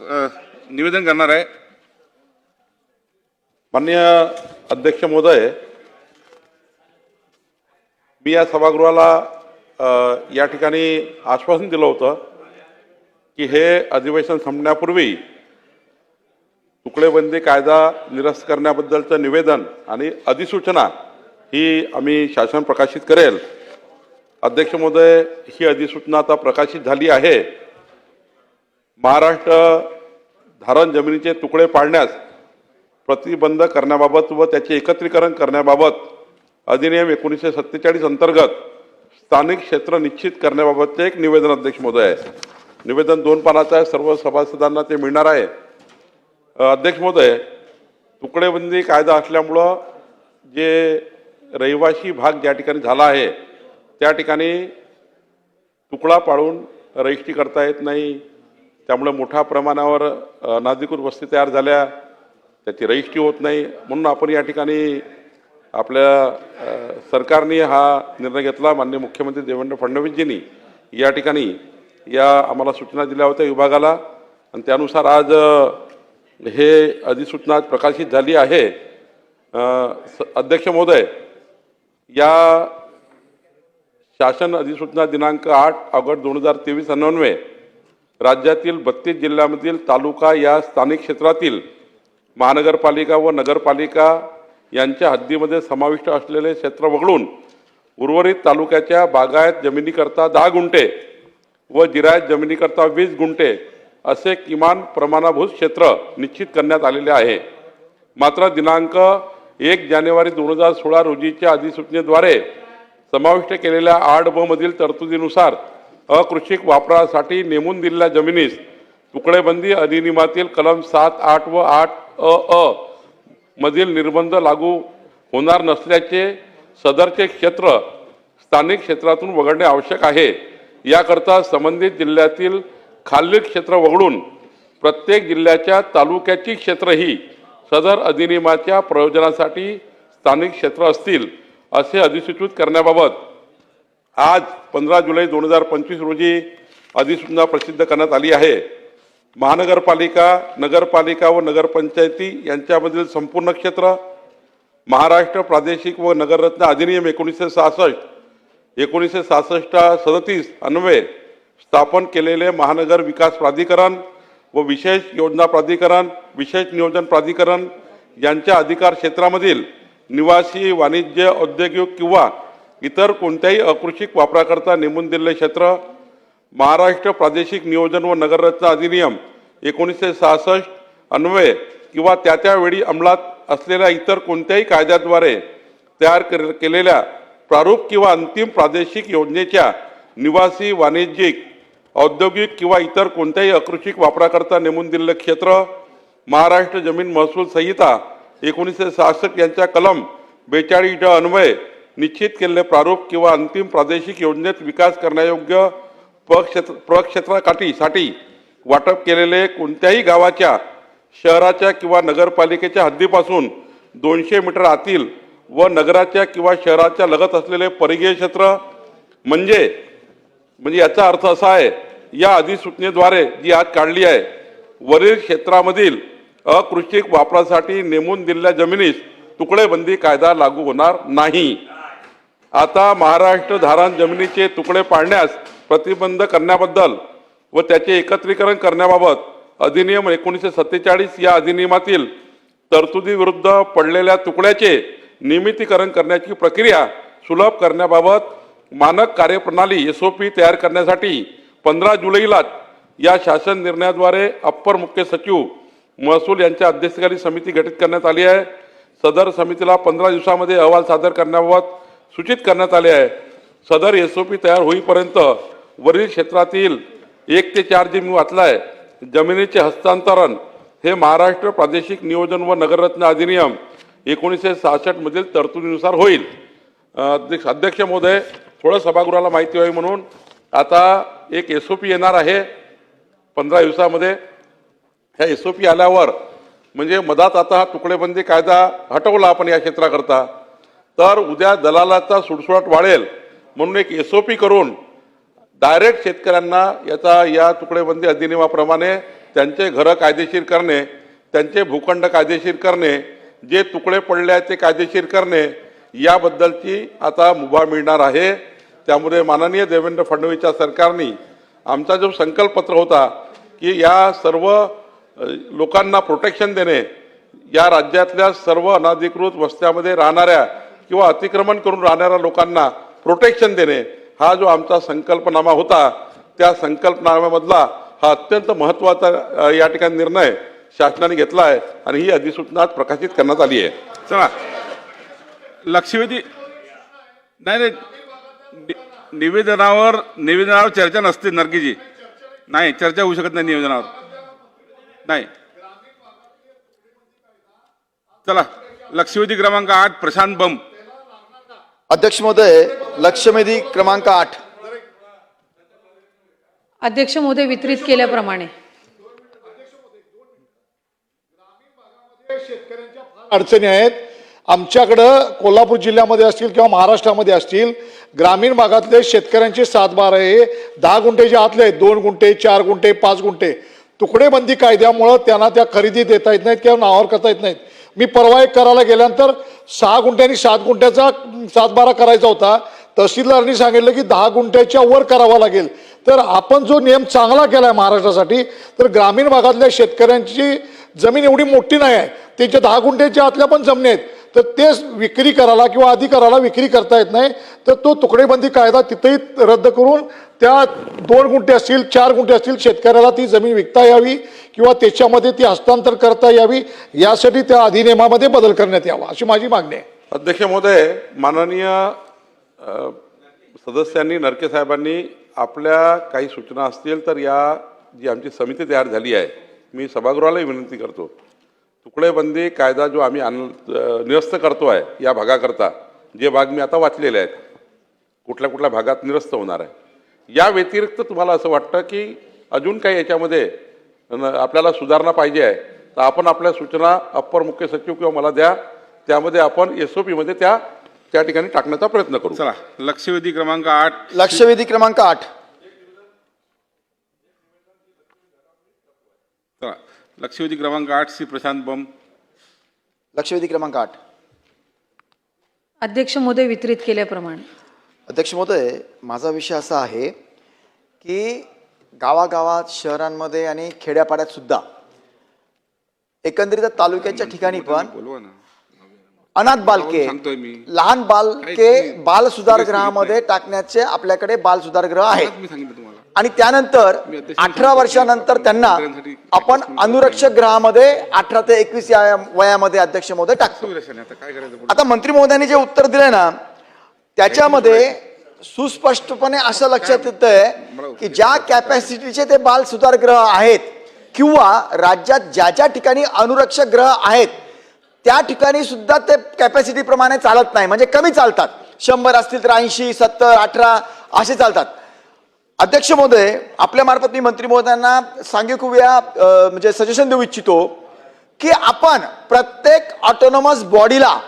निवेदन करणार आहे. माननीय अध्यक्ष महोदय मी या सभागृहाला या ठिकाणी आश्वासन दिलं होतं की हे अधिवेशन संपण्यापूर्वी तुकडेबंदी कायदा निरस्त करण्याबद्दलचं निवेदन आणि अधिसूचना ही आम्ही शासन प्रकाशित करेल. अध्यक्ष महोदय ही अधिसूचना आता प्रकाशित झाली आहे. महाराष्ट्र धारण जमिनीचे तुकडे पाडण्यास प्रतिबंध करण्याबाबत व त्याचे एकत्रीकरण करण्याबाबत अधिनियम एकोणीसशे सत्तेचाळीस अंतर्गत स्थानिक क्षेत्र निश्चित करण्याबाबतचे एक निवेदन अध्यक्ष महोदय. आहे निवेदन दोन पानाचं आहे. सर्व सभासदांना ते मिळणार आहे. अध्यक्ष महोदय तुकडेबंदी कायदा असल्यामुळं जे रहिवासी भाग ज्या ठिकाणी झाला आहे त्या ठिकाणी तुकडा पाळून रजिस्ट्री करता येत नाही. त्यामुळे मोठ्या प्रमाणावर नाजिकूर वस्ती तयार झाल्या. त्याची रजिस्ट्री होत नाही. म्हणून आपण या ठिकाणी आपल्या सरकारने हा निर्णय घेतला. माननीय मुख्यमंत्री देवेंद्र फडणवीसजींनी या ठिकाणी या आम्हाला सूचना दिल्या होत्या विभागाला. आणि त्यानुसार आज हे अधिसूचना प्रकाशित झाली आहे. स- अध्यक्ष महोदय या शासन अधिसूचना दिनांक आठ ऑगस्ट दोन हजार तेवीस अन्वये राज्यातील बत्तीस जिल्ह्यामधील तालुका या स्थानिक क्षेत्रातील महानगरपालिका व नगरपालिका यांच्या हद्दीमध्ये समाविष्ट असलेले क्षेत्र वगळून उर्वरित तालुक्याच्या बागायत जमिनीकरता दहा गुंठे व जिरायत जमिनीकरता वीस गुंठे असे किमान प्रमाणाभूत क्षेत्र निश्चित करण्यात आलेले आहे. मात्र दिनांक एक जानेवारी दोन हजार सोळा रोजीच्या अधिसूचनेद्वारे समाविष्ट केलेल्या आठ ब मधील तरतुदीनुसार अकृषिक वापरासाठी नेमून दिलेल्या जमिनीस तुकडेबंदी अधिनियमातील कलम सात आठ व आठ अ अ मधील निर्बंध लागू होणार नसल्याचे सदरचे क्षेत्र स्थानिक क्षेत्रातून वगळणे आवश्यक आहे. याकरता संबंधित जिल्ह्यातील खालील क्षेत्र वगळून प्रत्येक जिल्ह्याच्या तालुक्याची क्षेत्र ही सदर अधिनियमाच्या प्रयोजनासाठी स्थानिक क्षेत्र असतील असे अधिसूचित करण्याबाबत आज पंधरा जुलै दोन हजार पंचवीस रोजी अधिसूचना प्रसिद्ध करण्यात आली आहे. महानगरपालिका नगरपालिका व नगरपंचायती यांच्यामधील संपूर्ण क्षेत्र महाराष्ट्र प्रादेशिक व नगररत्न अधिनियम एकोणीसशे सहासष्ट एकोणीसशे सहासष्ट सदतीस अन्वये स्थापन केलेले महानगर विकास प्राधिकरण व विशेष योजना प्राधिकरण विशेष नियोजन प्राधिकरण यांच्या अधिकार क्षेत्रामधील निवासी वाणिज्य औद्योगिक किंवा इतर कोणत्याही अकृषिक वापराकरता नेमून दिलेले क्षेत्र महाराष्ट्र प्रादेशिक नियोजन व नगररचना अधिनियम एकोणीसशे सहासष्ट अन्वये किंवा त्या त्यावेळी अंमलात असलेल्या इतर कोणत्याही कायद्याद्वारे तयार कर- केलेल्या प्रारूप किंवा अंतिम प्रादेशिक योजनेच्या निवासी वाणिज्यिक औद्योगिक किंवा इतर कोणत्याही अकृषिक वापराकरता नेमून दिलेलं क्षेत्र महाराष्ट्र जमीन महसूल संहिता एकोणीसशे सहासष्ट यांच्या कलम बेचाळीस ड अन्वये निश्चित केलेले प्रारूप किंवा अंतिम प्रादेशिक योजनेत विकास करण्यायोग्य प्रक्षेत्र प्रक्षेत्राकाठीसाठी वाटप केलेले कोणत्याही गावाच्या शहराच्या किंवा नगरपालिकेच्या हद्दीपासून दोनशे मीटर आतील व नगराच्या किंवा शहराच्या लगत असलेले परिघीय क्षेत्र म्हणजे म्हणजे याचा अर्थ असा आहे या अधिसूचनेद्वारे जी आज काढली आहे वरील क्षेत्रामधील अकृषिक वापरासाठी नेमून दिलेल्या जमिनीस तुकडेबंदी कायदा लागू होणार नाही. आता महाराष्ट्र धारण जमिनीचे तुकडे पाडण्यास प्रतिबंध करण्याबद्दल व त्याचे एकत्रीकरण करण्याबाबत अधिनियम एकोणीसशे सत्तेचाळीस या अधिनियमातील तरतुदीविरुद्ध पडलेल्या तुकड्याचे नियमितीकरण करण्याची प्रक्रिया सुलभ करण्याबाबत मानक कार्यप्रणाली एस ओ पी तयार करण्यासाठी पंधरा जुलैलाच या शासन निर्णयाद्वारे अप्पर मुख्य सचिव महसूल यांच्या अध्यक्षतेखाली समिती गठीत करण्यात आली आहे. सदर समितीला पंधरा दिवसामध्ये अहवाल सादर करण्याबाबत सूचित करण्यात आले आहे. सदर एस ओ पी तयार होईपर्यंत वरील क्षेत्रातील एक ते चार जे मी वाचलाय जमिनीचे हस्तांतरण हे महाराष्ट्र प्रादेशिक नियोजन व नगररत्न अधिनियम एकोणीसशे सहासष्ट मधील तरतुदीनुसार होईल. अध्यक्ष अध्यक्ष महोदय थोडं सभागृहाला माहिती व्हावी म्हणून आता एक एस ओ पी येणार आहे पंधरा दिवसामध्ये. ह्या एस ओ पी आल्यावर म्हणजे मधात आता हा तुकडेबंदी कायदा हटवला आपण या क्षेत्राकरता. तर उद्या दलालाचा सुडसुडाट वाढेल म्हणून एक एस ओ पी करून डायरेक्ट शेतकऱ्यांना याचा या तुकडेबंदी अधिनियमाप्रमाणे त्यांचे घरं कायदेशीर करणे त्यांचे भूखंड कायदेशीर करणे जे तुकडे पडले आहेत ते कायदेशीर करणे याबद्दलची आता मुभा मिळणार आहे. त्यामुळे माननीय देवेंद्र फडणवीसच्या सरकारने आमचा जो संकल्पपत्र होता की या सर्व लोकांना प्रोटेक्शन देणे या राज्यातल्या सर्व अनधिकृत वस्त्यामध्ये राहणाऱ्या किंवा अतिक्रमण करून राहणाऱ्या लोकांना प्रोटेक्शन देणे हा जो आमचा संकल्पनामा होता त्या संकल्पनाम्यामधला हा अत्यंत महत्त्वाचा या ठिकाणी निर्णय शासनाने घेतला आहे आणि ही अधिसूचना प्रकाशित करण्यात आली आहे. चला. लक्षवेधी नाही नाही. निवेदनावर निवेदनावर चर्चा नसते नरकीजी नाही चर्चा होऊ शकत नाही निवेदनावर. नाही. चला. लक्षवेधी क्रमांक आठ प्रशांत बम. अध्यक्ष महोदय लक्षवेधी क्रमांक आठ. अध्यक्ष महोदय वितरित केल्याप्रमाणे. अडचणी आहेत. आमच्याकडं कोल्हापूर जिल्ह्यामध्ये असतील किंवा महाराष्ट्रामध्ये असतील ग्रामीण भागातले शेतकऱ्यांचे सातबार आहे. दहा गुंठेचे आतले आहेत दोन गुंठे चार गुंठे पाच गुंठे तुकडेबंदी कायद्यामुळं त्यांना त्या खरेदी देता येत नाहीत किंवा नावावर करता येत नाहीत. मी परवा एक करायला गेल्यानंतर सहा गुंठ्यांनी सात गुंठ्याचा सातबारा करायचा होता. तहसीलदारांनी सांगितलं की दहा गुंठ्याच्या वर करावा लागेल. तर आपण जो नियम चांगला केला आहे महाराष्ट्रासाठी तर ग्रामीण भागातल्या शेतकऱ्यांची जमीन एवढी मोठी नाही आहे. त्यांच्या दहा गुंठ्याच्या आतल्या पण जमिनी आहेत. तर तेच विक्री करायला किंवा अधिकाराला विक्री करता येत नाही. तर तो तुकडेबंदी कायदा तिथेही रद्द करून त्या दोन गुंठे असतील चार गुंठे असतील शेतकऱ्याला ती जमीन विकता यावी किंवा त्याच्यामध्ये ती हस्तांतर करता यावी यासाठी त्या अधिनियमामध्ये बदल करण्यात यावा अशी माझी मागणी आहे. अध्यक्ष महोदय माननीय सदस्यांनी नरके साहेबांनी आपल्या काही सूचना असतील तर या जी आमची समिती तयार झाली आहे मी सभागृहालाही विनंती करतो. तुकडेबंदी कायदा जो आम्ही आण निरस्त करतो आहे या भागाकरता जे भाग मी आता वाचलेले आहेत कुठल्या कुठल्या भागात निरस्त होणार आहे या व्यतिरिक्त तुम्हाला असं वाटतं की अजून काही याच्यामध्ये आपल्याला सुधारणा पाहिजे आहे तर आपण आपल्या सूचना अप्पर मुख्य सचिव किंवा मला द्या त्यामध्ये आपण एस ओ पीमध्ये त्या त्या ठिकाणी टाकण्याचा प्रयत्न करू. चला लक्षवेधी क्रमांक आठ. लक्षवेधी क्रमांक आठ. चला लक्षवेधी क्रमांक आठ श्री प्रशांत बम. लक्षवेधी क्रमांक आठ. अध्यक्ष महोदय वितरित केल्याप्रमाणे. अध्यक्ष महोदय माझा विषय असा आहे की गावागावात शहरांमध्ये आणि खेड्यापाड्यात सुद्धा एकंदरीत तालुक्याच्या ठिकाणी पण अनाथ बालके. लहान बालके बाल सुधारगृहामध्ये टाकण्याचे आपल्याकडे बाल सुधारगृह तुम्हाला. आणि त्यानंतर अठरा वर्षानंतर त्यांना आपण अनुरक्षक गृहामध्ये अठरा ते एकवीस या वयामध्ये अध्यक्ष महोदय टाकतो? आता मंत्री महोदयांनी जे उत्तर दिले ना त्याच्यामध्ये सुस्पष्टपणे असं लक्षात येत आहे की ज्या कॅपॅसिटीचे ते बाल सुधारगृह आहेत किंवा राज्यात ज्या ज्या ठिकाणी अनुरक्षक ग्रह आहेत त्या ठिकाणी सुद्धा ते कॅपॅसिटी प्रमाणे चालत नाही. म्हणजे कमी चालतात. शंभर असतील तर ऐंशी सत्तर अठरा असे चालतात. अध्यक्ष महोदय आपल्या मार्फत मी मंत्री महोदयांना सांगितलं म्हणजे सजेशन देऊ इच्छितो की आपण प्रत्येक ऑटोनॉमस बॉडीला